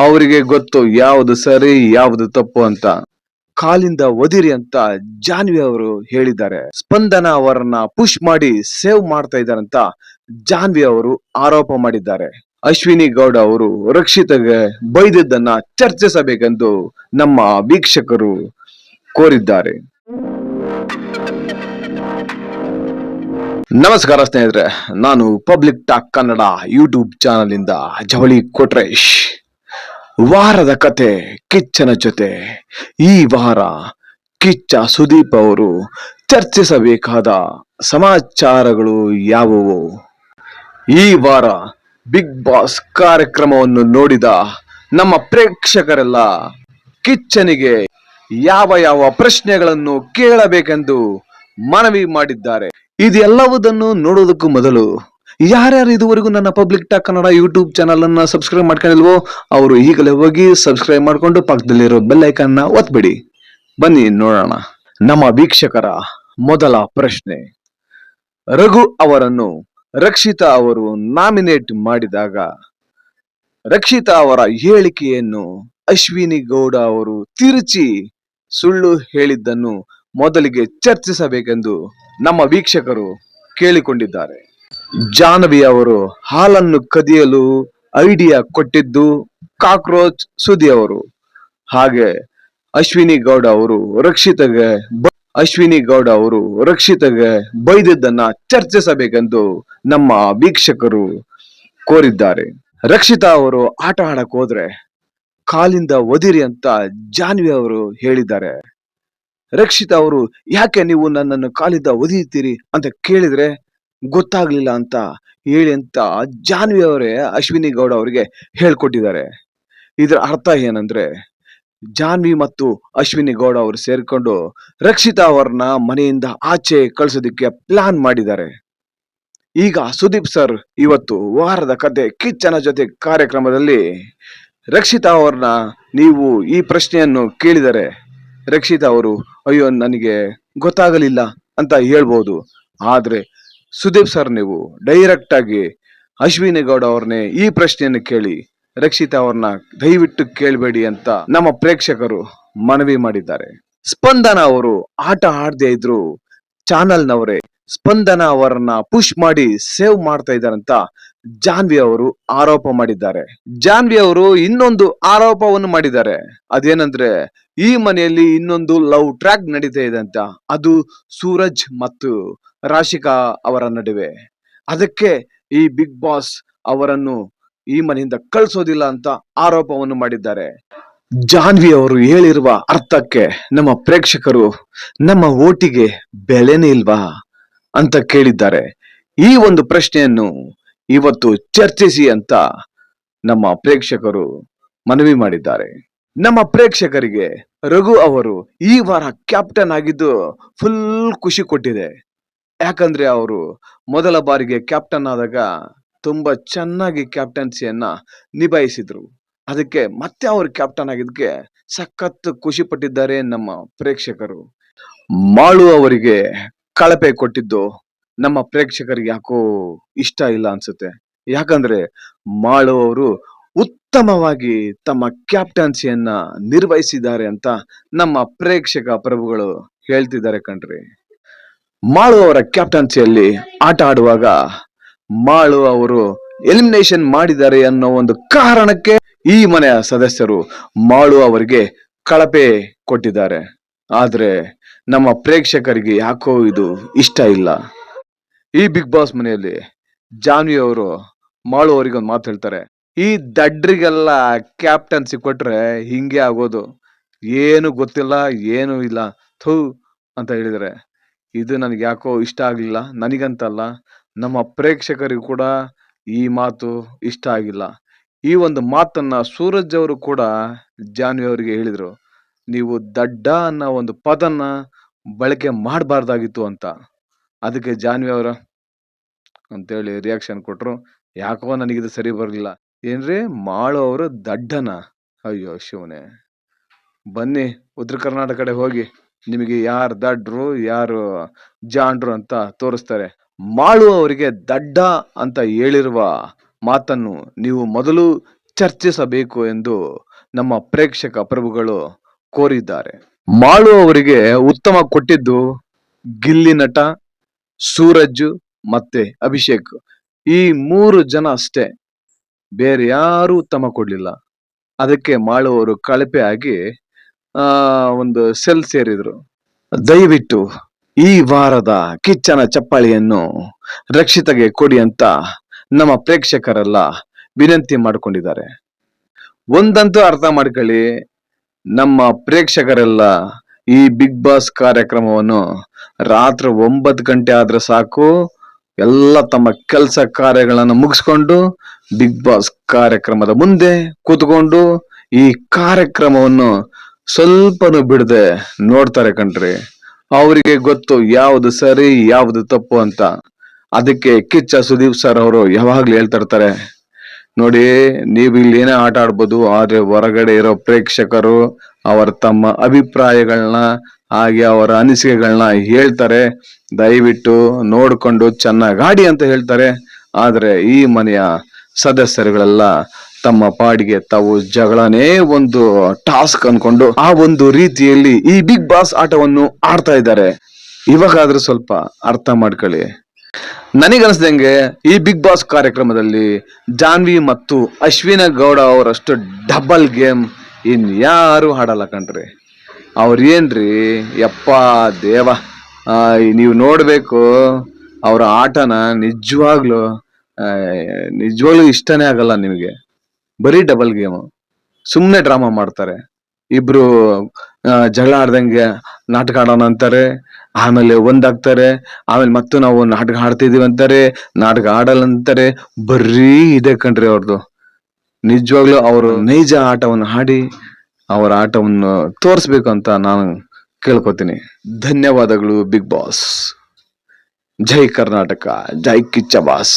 ಅವರಿಗೆ ಗೊತ್ತು ಯಾವುದು ಸರಿ, ಯಾವುದು ತಪ್ಪು ಅಂತ. ಕಾಲಿಂದ ಒದಿರಿ ಅಂತ ಜಾನ್ವಿ ಅವರು ಹೇಳಿದ್ದಾರೆ. ಸ್ಪಂದನ ಅವರನ್ನ ಪುಷ್ ಮಾಡಿ ಸೇವ್ ಮಾಡ್ತಾ ಇದ್ದಾರಂತ ಜಾನ್ವಿ ಅವರು ಆರೋಪ ಮಾಡಿದ್ದಾರೆ. ಅಶ್ವಿನಿ ಗೌಡ ಅವರು ರಕ್ಷಿತಗೆ ಬೈದಿದ್ದನ್ನ ಚರ್ಚಿಸಬೇಕೆಂದು ನಮ್ಮ ವೀಕ್ಷಕರು ಕೋರಿದ್ದಾರೆ. ನಮಸ್ಕಾರ ಸ್ನೇಹಿತರೆ, ನಾನು public talk Kannada YouTube channel ಇಂದ ಜವಳಿ ಕೊಟ್ರೇಶ್. ವಾರದ ಕತೆ, ಕಿಚ್ಚನ ಜೊತೆ. ಈ ವಾರ ಕಿಚ್ಚ ಸುದೀಪ್ ಅವರು ಚರ್ಚಿಸಬೇಕಾದ ಸಮಾಚಾರಗಳು ಯಾವುವು? ಈ ವಾರ ಬಿಗ್ ಬಾಸ್ ಕಾರ್ಯಕ್ರಮವನ್ನು ನೋಡಿದ ನಮ್ಮ ಪ್ರೇಕ್ಷಕರೆಲ್ಲ ಕಿಚ್ಚನಿಗೆ ಯಾವ ಯಾವ ಪ್ರಶ್ನೆಗಳನ್ನು ಕೇಳಬೇಕೆಂದು ಮನವಿ ಮಾಡಿದ್ದಾರೆ. ಇದೆಲ್ಲವುದನ್ನು ನೋಡುವುದಕ್ಕೂ ಮೊದಲು ಯಾರ್ಯಾರು ಇದುವರೆಗೂ ನನ್ನ public talk Kannada YouTube channel ಅನ್ನ ಸಬ್ಸ್ಕ್ರೈಬ್ ಮಾಡ್ಕೊಂಡಿಲ್ವೋ, ಅವರು ಈಗಲೇ ಹೋಗಿ ಸಬ್ಸ್ಕ್ರೈಬ್ ಮಾಡ್ಕೊಂಡು ಪಕ್ಕದಲ್ಲಿರೋ ಬೆಲ್ ಐಕನ್ನ ಒತ್ಬಿಡಿ. ಬನ್ನಿ ನೋಡೋಣ. ನಮ್ಮ ವೀಕ್ಷಕರ ಮೊದಲ ಪ್ರಶ್ನೆ. ರಘು ಅವರನ್ನು ರಕ್ಷಿತಾ ಅವರು ನಾಮಿನೇಟ್ ಮಾಡಿದಾಗ, ರಕ್ಷಿತಾ ಅವರ ಹೇಳಿಕೆಯನ್ನು ಅಶ್ವಿನಿ ಗೌಡ ಅವರು ತಿರುಚಿ ಸುಳ್ಳು ಹೇಳಿದ್ದನ್ನು ಮೊದಲಿಗೆ ಚರ್ಚಿಸಬೇಕೆಂದು ನಮ್ಮ ವೀಕ್ಷಕರು ಕೇಳಿಕೊಂಡಿದ್ದಾರೆ. ಜಾಹ್ನವಿ ಅವರು ಹಾಲನ್ನು ಕದಿಯಲು ಐಡಿಯಾ ಕೊಟ್ಟಿದ್ದು ಕಾಕ್ರೋಚ್ ಸುದಿ ಅವರು. ಹಾಗೆ ಅಶ್ವಿನಿ ಗೌಡ ಅವರು ರಕ್ಷಿತಗೆ ಅಶ್ವಿನಿ ಗೌಡ ಅವರು ರಕ್ಷಿತಗೆ ಬೈದಿದ್ದನ್ನ ಚರ್ಚಿಸಬೇಕೆಂದು ನಮ್ಮ ವೀಕ್ಷಕರು ಕೋರಿದ್ದಾರೆ. ರಕ್ಷಿತಾ ಅವರು ಆಟ ಆಡಕ್ ಹೋದ್ರೆ ಕಾಲಿಂದ ಒದಿರಿ ಅಂತ ಜಾನ್ವಿ ಅವರು ಹೇಳಿದ್ದಾರೆ. ರಕ್ಷಿತಾ ಅವರು, ಯಾಕೆ ನೀವು ನನ್ನನ್ನು ಕಾಲಿಂದ ಒದಿಯುತ್ತೀರಿ? ಅಂತ ಕೇಳಿದ್ರೆ ಗೊತ್ತಾಗ್ಲಿಲ್ಲ ಅಂತ ಹೇಳಿ ಅಂತ ಜಾನ್ವಿ ಅವರೇ ಅಶ್ವಿನಿ ಗೌಡ ಅವರಿಗೆ ಹೇಳ್ಕೊಟ್ಟಿದ್ದಾರೆ. ಇದರ ಅರ್ಥ ಏನಂದ್ರೆ ಜಾನ್ವಿ ಮತ್ತು ಅಶ್ವಿನಿ ಗೌಡ ಅವರು ಸೇರಿಕೊಂಡು ರಕ್ಷಿತಾ ಅವರನ್ನ ಮನೆಯಿಂದ ಆಚೆ ಕಳ್ಸೋದಿಕ್ಕೆ ಪ್ಲಾನ್ ಮಾಡಿದ್ದಾರೆ. ಈಗ ಸುದೀಪ್ ಸರ್ ಇವತ್ತು ವಾರದ ಕತೆ ಕಿಚ್ಚನ ಜೊತೆ ಕಾರ್ಯಕ್ರಮದಲ್ಲಿ ರಕ್ಷಿತಾ ಅವ್ರನ್ನ ನೀವು ಈ ಪ್ರಶ್ನೆಯನ್ನು ಕೇಳಿದರೆ ರಕ್ಷಿತಾ ಅವರು, ಅಯ್ಯೋ, ನನಗೆ ಗೊತ್ತಾಗಲಿಲ್ಲ ಅಂತ ಹೇಳ್ಬೋದು. ಆದ್ರೆ ಸುದೀಪ್ ಸರ್ ನೀವು ಡೈರೆಕ್ಟ್ ಆಗಿ ಅಶ್ವಿನಿ ಗೌಡ ಅವ್ರನ್ನೇ ಈ ಪ್ರಶ್ನೆಯನ್ನು ಕೇಳಿ ರಕ್ಷಿತಾ ಅವ್ರನ್ನ ದಯವಿಟ್ಟು ಕೇಳಬೇಡಿ ಅಂತ ನಮ್ಮ ಪ್ರೇಕ್ಷಕರು ಮನವಿ ಮಾಡಿದ್ದಾರೆ. ಸ್ಪಂದನ ಅವರು ಆಟ ಆಡದೇ ಇದ್ರು ಚಾನಲ್ನವರೇ ಸ್ಪಂದನ ಅವರನ್ನ ಪುಷ್ ಮಾಡಿ ಸೇವ್ ಮಾಡ್ತಾ ಇದ್ದಾರಂತ ಜಾನ್ವಿ ಅವರು ಆರೋಪ ಮಾಡಿದ್ದಾರೆ. ಜಾನ್ವಿ ಅವರು ಇನ್ನೊಂದು ಆರೋಪವನ್ನು ಮಾಡಿದ್ದಾರೆ. ಅದೇನಂದ್ರೆ ಈ ಮನೆಯಲ್ಲಿ ಇನ್ನೊಂದು ಲವ್ ಟ್ರ್ಯಾಕ್ ನಡೀತಾ ಇದೆ ಅಂತ. ಅದು ಸೂರಜ್ ಮತ್ತು ರಾಶಿಕಾ ಅವರ ನಡುವೆ. ಅದಕ್ಕೆ ಈ ಬಿಗ್ ಬಾಸ್ ಅವರನ್ನು ಈ ಮನೆಯಿಂದ ಕಳಿಸೋದಿಲ್ಲ ಅಂತ ಆರೋಪವನ್ನು ಮಾಡಿದ್ದಾರೆ. ಜಾನ್ವಿ ಅವರು ಹೇಳಿರುವ ಅರ್ಥಕ್ಕೆ ನಮ್ಮ ಪ್ರೇಕ್ಷಕರು ನಮ್ಮ ಓಟಿಗೆ ಬೆಲೆನೇ ಇಲ್ವಾ ಅಂತ ಕೇಳಿದ್ದಾರೆ. ಈ ಒಂದು ಪ್ರಶ್ನೆಯನ್ನು ಇವತ್ತು ಚರ್ಚಿಸಿ ಅಂತ ನಮ್ಮ ಪ್ರೇಕ್ಷಕರು ಮನವಿ ಮಾಡಿದ್ದಾರೆ. ನಮ್ಮ ಪ್ರೇಕ್ಷಕರಿಗೆ ರಘು ಅವರು ಈ ವಾರ ಕ್ಯಾಪ್ಟನ್ ಆಗಿದ್ದು ಫುಲ್ ಖುಷಿ ಕೊಟ್ಟಿದೆ. ಯಾಕಂದ್ರೆ ಅವರು ಮೊದಲ ಬಾರಿಗೆ ಕ್ಯಾಪ್ಟನ್ ಆದಾಗ ತುಂಬಾ ಚೆನ್ನಾಗಿ ಕ್ಯಾಪ್ಟನ್ಸಿಯನ್ನ ನಿಭಾಯಿಸಿದ್ರು. ಅದಕ್ಕೆ ಮತ್ತೆ ಅವರು ಕ್ಯಾಪ್ಟನ್ ಆಗಿದ್ದಕ್ಕೆ ಸಖತ್ ಖುಷಿ ಪಟ್ಟಿದ್ದಾರೆ ನಮ್ಮ ಪ್ರೇಕ್ಷಕರು. ಮಾಳು ಅವರಿಗೆ ಕಳಪೆ ಕೊಟ್ಟಿದ್ದು ನಮ್ಮ ಪ್ರೇಕ್ಷಕರಿಗೆ ಯಾಕೋ ಇಷ್ಟ ಇಲ್ಲ ಅನ್ಸುತ್ತೆ. ಯಾಕಂದ್ರೆ ಮಾಳು ಅವರು ಉತ್ತಮವಾಗಿ ತಮ್ಮ ಕ್ಯಾಪ್ಟನ್ಸಿಯನ್ನ ನಿರ್ವಹಿಸಿದ್ದಾರೆ ಅಂತ ನಮ್ಮ ಪ್ರೇಕ್ಷಕ ಪ್ರಭುಗಳು ಹೇಳ್ತಿದ್ದಾರೆ ಕಣ್ರಿ. ಮಾಳು ಅವರ ಕ್ಯಾಪ್ಟನ್ಸಿಯಲ್ಲಿ ಆಟ ಆಡುವಾಗ ಮಾಳು ಅವರು ಎಲಿಮಿನೇಷನ್ ಮಾಡಿದ್ದಾರೆ ಅನ್ನೋ ಒಂದು ಕಾರಣಕ್ಕೆ ಈ ಮನೆಯ ಸದಸ್ಯರು ಮಾಳು ಅವರಿಗೆ ಕಳಪೆ ಕೊಟ್ಟಿದ್ದಾರೆ. ಆದರೆ ನಮ್ಮ ಪ್ರೇಕ್ಷಕರಿಗೆ ಯಾಕೋ ಇದು ಇಷ್ಟ ಇಲ್ಲ. ಈ ಬಿಗ್ ಬಾಸ್ ಮನೆಯಲ್ಲಿ ಜಾನ್ವಿ ಅವರು ಮಾಳು ಅವರಿಗೆ ಒಂದು ಮಾತು ಹೇಳ್ತಾರೆ. ಈ ದಡ್ರಿಗೆಲ್ಲ ಕ್ಯಾಪ್ಟನ್ಸಿ ಕೊಟ್ರೆ ಹಿಂಗೆ ಆಗೋದು. ಏನು ಗೊತ್ತಿಲ್ಲ, ಏನು ಇಲ್ಲ. ಥೂ ಅಂತ ಹೇಳಿದರೆ ಇದು ನನಗೆ ಯಾಕೋ ಇಷ್ಟ ಆಗಲಿಲ್ಲ. ನನಗಂತಲ್ಲ, ನಮ್ಮ ಪ್ರೇಕ್ಷಕರಿಗೂ ಕೂಡ ಈ ಮಾತು ಇಷ್ಟ ಆಗಿಲ್ಲ. ಈ ಒಂದು ಮಾತನ್ನ ಸೂರಜ್ ಅವರು ಕೂಡ ಜಾನ್ವಿ ಅವರಿಗೆ ಹೇಳಿದರು. ನೀವು ದಡ್ಡ ಅನ್ನೋ ಒಂದು ಪದನ್ನ ಬಳಕೆ ಮಾಡಬಾರ್ದಾಗಿತ್ತು ಅಂತ. ಅದಕ್ಕೆ ಜಾನ್ವಿ ಅವರ ಅಂತೇಳಿ ರಿಯಾಕ್ಷನ್ ಕೊಟ್ಟರು ಯಾಕೋ ನನಗಿದು ಸರಿ ಬರಲಿಲ್ಲ. ಏನ್ರಿ? ಮಾಳು ಅವರು ದಡ್ಡನ. ಅಯ್ಯೋ ಶಿವನೇ. ಬನ್ನಿ, ಉತ್ತರ ಕರ್ನಾಟಕ ಕಡೆ ಹೋಗಿ. ನಿಮಗೆ ಯಾರು ದಡ್ರು, ಯಾರು ಜಾಂಡ್ರು ಅಂತ ತೋರಿಸ್ತಾರೆ. ಮಾಳು ಅವರಿಗೆ ದಡ್ಡ ಅಂತ ಹೇಳಿರುವ ಮಾತನ್ನು ನೀವು ಮೊದಲು ಚರ್ಚಿಸಬೇಕು ಎಂದು ನಮ್ಮ ಪ್ರೇಕ್ಷಕ ಪ್ರಭುಗಳು ಕೋರಿದ್ದಾರೆ. ಮಾಳು ಅವರಿಗೆ ಉತ್ತಮ ಕೊಟ್ಟಿದ್ದು ಗಿಲ್ಲಿ ನಟ, ಸೂರಜ್ ಮತ್ತೆ ಅಭಿಷೇಕ್. ಈ ಮೂರು ಜನ ಅಷ್ಟೇ. ಬೇರೆ ಯಾರು ಉತ್ತಮ ಕೊಡ್ಲಿಲ್ಲ. ಅದಕ್ಕೆ ಮಾಳು ಕಳಪೆ ಆಗಿ ಒಂದು ಸೆಲ್ ಸೇರಿದ್ರು. ದಯವಿಟ್ಟು ಈ ವಾರದ ಕಿಚ್ಚನ ಚಪ್ಪಾಳಿಯನ್ನು ರಕ್ಷಿತಗೆ ಕೊಡಿ ಅಂತ ನಮ್ಮ ಪ್ರೇಕ್ಷಕರೆಲ್ಲ ವಿನಂತಿ ಮಾಡಿಕೊಂಡಿದ್ದಾರೆ. ಒಂದಂತೂ ಅರ್ಥ ಮಾಡ್ಕೊಳ್ಳಿ, ನಮ್ಮ ಪ್ರೇಕ್ಷಕರೆಲ್ಲ ಈ ಬಿಗ್ ಬಾಸ್ ಕಾರ್ಯಕ್ರಮವನ್ನು ರಾತ್ರಿ ಒಂಬತ್ತು ಗಂಟೆ ಆದ್ರೆ ಸಾಕು, ಎಲ್ಲ ತಮ್ಮ ಕೆಲಸ ಕಾರ್ಯಗಳನ್ನು ಮುಗಿಸ್ಕೊಂಡು ಬಿಗ್ ಬಾಸ್ ಕಾರ್ಯಕ್ರಮದ ಮುಂದೆ ಕೂತ್ಕೊಂಡು ಈ ಕಾರ್ಯಕ್ರಮವನ್ನು ಸ್ವಲ್ಪನೂ ಬಿಡದೆ ನೋಡ್ತಾರೆ ಕಣ್ರಿ. ಅವರಿಗೆ ಗೊತ್ತು ಯಾವ್ದು ಸರಿ, ಯಾವುದು ತಪ್ಪು ಅಂತ. ಅದಕ್ಕೆ ಕಿಚ್ಚ ಸುದೀಪ್ ಸರ್ ಅವರು ಯಾವಾಗ್ಲೂ ಹೇಳ್ತಾ ಇರ್ತಾರೆ. ನೋಡಿ, ನೀವು ಇಲ್ಲಿ ಏನೇ ಆಟ ಆಡ್ಬೋದು, ಆದ್ರೆ ಹೊರಗಡೆ ಇರೋ ಪ್ರೇಕ್ಷಕರು ಅವರ ತಮ್ಮ ಅಭಿಪ್ರಾಯಗಳನ್ನ ಹಾಗೆ ಅವರ ಅನಿಸಿಕೆಗಳನ್ನ ಹೇಳ್ತಾರೆ. ದಯವಿಟ್ಟು ನೋಡ್ಕೊಂಡು ಚೆನ್ನಾಗಿ ಆಡಿ ಅಂತ ಹೇಳ್ತಾರೆ. ಆದ್ರೆ ಈ ಮನೆಯ ಸದಸ್ಯರುಗಳೆಲ್ಲ ತಮ್ಮ ಪಾಡಿಗೆ ತಾವು ಜಗಳನೇ ಒಂದು ಟಾಸ್ಕ್ ಅನ್ಕೊಂಡು ಆ ಒಂದು ರೀತಿಯಲ್ಲಿ ಈ ಬಿಗ್ ಬಾಸ್ ಆಟವನ್ನು ಆಡ್ತಾ ಇದ್ದಾರೆ. ಇವಾಗಾದ್ರೂ ಸ್ವಲ್ಪ ಅರ್ಥ ಮಾಡ್ಕೊಳ್ಳಿ. ನನಗನ್ಸ್ದಂಗೆ ಈ ಬಿಗ್ ಬಾಸ್ ಕಾರ್ಯಕ್ರಮದಲ್ಲಿ ಜಾನ್ವಿ ಮತ್ತು ಅಶ್ವಿನ ಗೌಡ ಅವರಷ್ಟು ಡಬಲ್ ಗೇಮ್ ಇನ್ ಯಾರು ಆಡಲ್ಲ ಕಣ್ರಿ. ಅವ್ರ ಏನ್ರಿ? ಯಪ್ಪ ದೇವ. ನೀವು ನೋಡಬೇಕು, ಅವರ ಆಟನ ನಿಜವಾಗ್ಲು ನಿಜವಾಗ್ಲೂ ಇಷ್ಟನೇ ಆಗಲ್ಲ ನಿಮಗೆ. ಬರೀ ಡಬಲ್ ಗೇಮ್ ಸುಮ್ಮನೆ ಡ್ರಾಮಾ ಮಾಡ್ತಾರೆ. ಇಬ್ರು ಜಗಳ ಆಡ್ದಂಗೆ ನಾಟಕ ಆಡೋಣ ಅಂತಾರೆ. ಆಮೇಲೆ ಒಂದಾಗ್ತಾರೆ ಆಮೇಲೆ ಮತ್ತು ನಾವು ನಾಟಕ ಆಡ್ತಿದೀವಿ ಅಂತಾರೆ. ನಾಟಕ ಆಡಲ್ಲ ಅಂತಾರೆ. ಬರೀ ಇದೆ ಕಣ್ರಿ ಅವ್ರದ್ದು ನಿಜವಾಗ್ಲೂ ಅವರು ನೈಜ ಆಟವನ್ನು ಆಡಿ ಅವರ ಆಟವನ್ನು ತೋರಿಸ್ಬೇಕು ಅಂತ ನಾನು ಕೇಳ್ಕೊತೀನಿ. ಧನ್ಯವಾದಗಳು, ಬಿಗ್ ಬಾಸ್. ಜೈ ಕರ್ನಾಟಕ, ಜೈ ಕಿಚ್ಚ ಬಾಸ್.